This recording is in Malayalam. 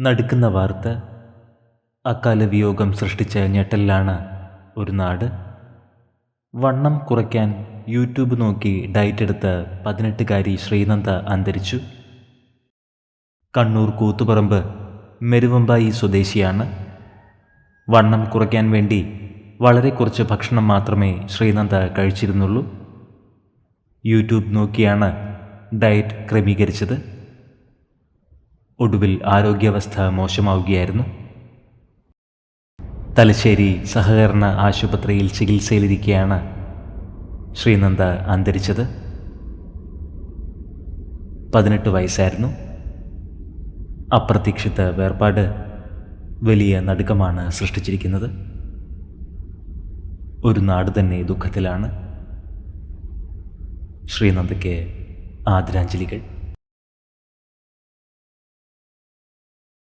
നടുക്കുന്ന വാർത്ത. അക്കാല വിയോഗം സൃഷ്ടിച്ച ഞെട്ടലിലാണ് ഒരു നാട്. വണ്ണം കുറയ്ക്കാൻ യൂട്യൂബ് നോക്കി ഡയറ്റ് എടുത്ത് പതിനെട്ടുകാരി ശ്രീനന്ദ അന്തരിച്ചു. കണ്ണൂർ കൂത്തുപറമ്പ് മെരുവമ്പായി സ്വദേശിയാണ്. വണ്ണം കുറയ്ക്കാൻ വേണ്ടി വളരെ കുറച്ച് ഭക്ഷണം മാത്രമേ ശ്രീനന്ദ കഴിച്ചിരുന്നുള്ളൂ. യൂട്യൂബ് നോക്കിയാണ് ഡയറ്റ് ക്രമീകരിച്ചത്. ഒടുവിൽ ആരോഗ്യാവസ്ഥ മോശമാവുകയായിരുന്നു. തലശ്ശേരി സഹകരണ ആശുപത്രിയിൽ ചികിത്സയിലിരിക്കെയാണ് ശ്രീനന്ദ അന്തരിച്ചത്. പതിനെട്ട് വയസ്സായിരുന്നു. അപ്രതീക്ഷിത വേർപാട് വലിയ നടുക്കമാണ് സൃഷ്ടിച്ചിരിക്കുന്നത്. ഒരു നാട് തന്നെ ദുഃഖത്തിലാണ്. ശ്രീനന്ദയ്ക്ക് ആദരാഞ്ജലികൾ.